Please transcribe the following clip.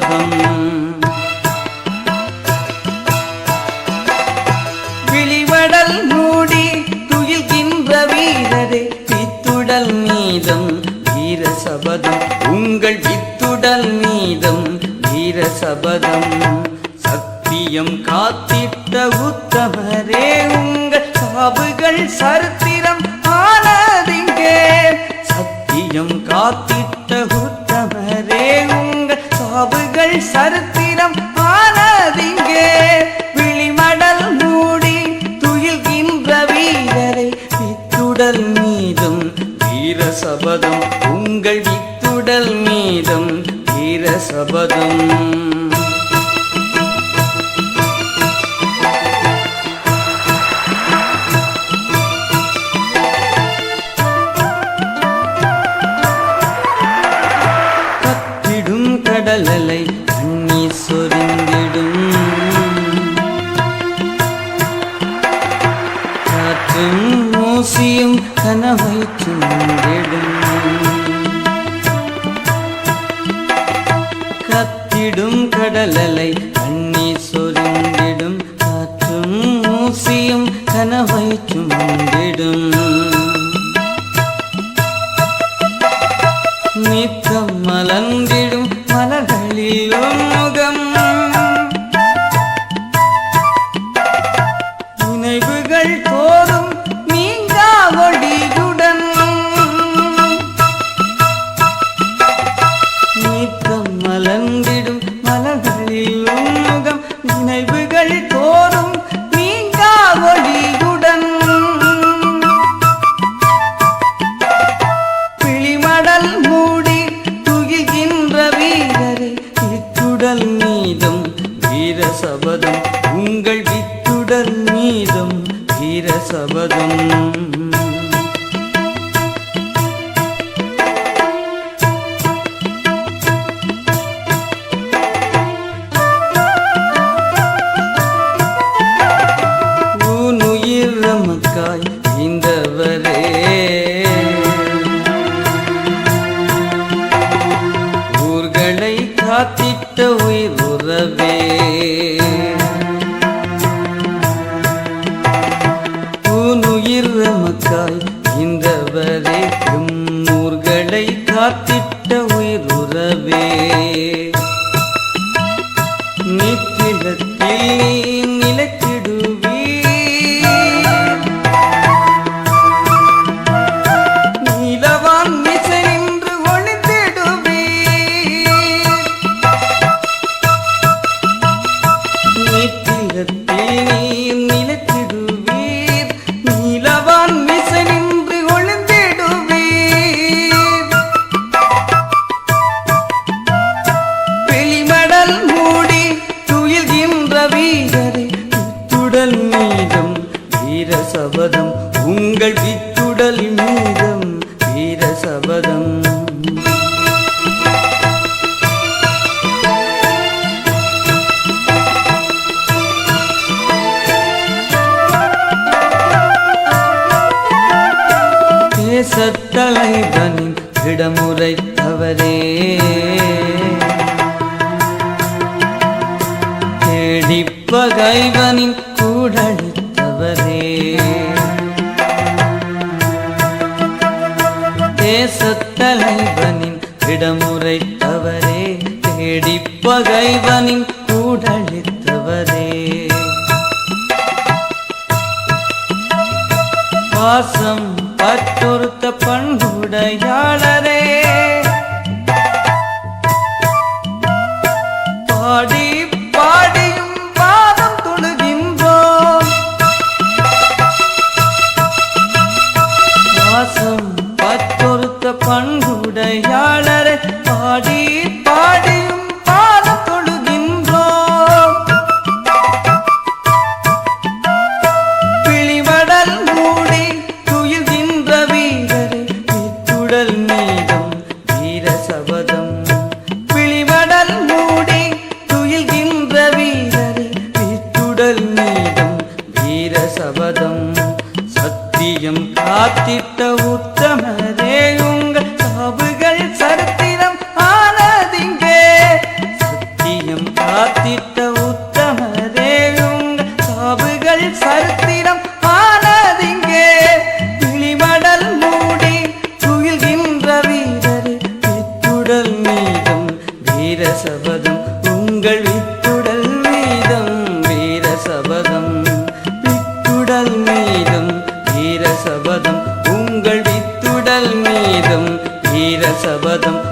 சபதம் விழிவடல் மூடி துயில்கின்ற வீரரே வித்துடல் மீதம் வீர சபதம். உங்கள் வித்துடல் மீதம் வீர சபதம். சத்தியம் காத்திட்ட உத்தமரே உங்கள் சாவுகள் சரித்திரம் ஆனதிங்கே. சத்தியம் காத்திட்ட சாவுகள் சரித்திரம் ஆனதிங்கே விழிமடல் மூடி துயில்கின்ற வீரரை வித்துடல் மீதும். வீர சபதம் உங்கள் வித்துடல் மீதும். வீர சபதம் மூசியும் கனவை சுண்டிடும் கத்திடும் கடலலை கண்ணி சொரிந்திடும் காற்றும் மூசியும் கனவை சுண்டிடும் நித்தம் மலர்ந்திடும் மலர்களிலும் மீதும் வீர சபதம் உங்கள் வித்துடன் மீதும் வீர नी உங்கள் வித்துடல் மீதம் வீர சபதம். தேசத்தலைவனின் இடமுறைத்தவரே தேடிப்பகைவனின் பகைவனின் தேசத்தலைவனின் இடமுறைத்தவரே தேடி பகைவனின் கூடழித்தவரே. பாசம் பற்றொருத்த பண்புடையாளரே. பாடி பாடியும் பாதம் தொழுகின்றோம். பாசம் பண்புடையாளரே பாடி பாடியும் பாதம் தொழுகின்றோம். பிழிவடல் மூடி துயில்கின்ற வீரரை வித்துடல் மீதம் வீர சபதம். பிழிவடல் மூடி துயில்கின்ற வீரரை வித்துடல் மீதம் வீர சபதம். சத்தியம் காத்திட்ட உத்த வித்துடல் மீதும் வீரசபதம். உங்கள் வித்துடல் மீதும் வீரசபதம்.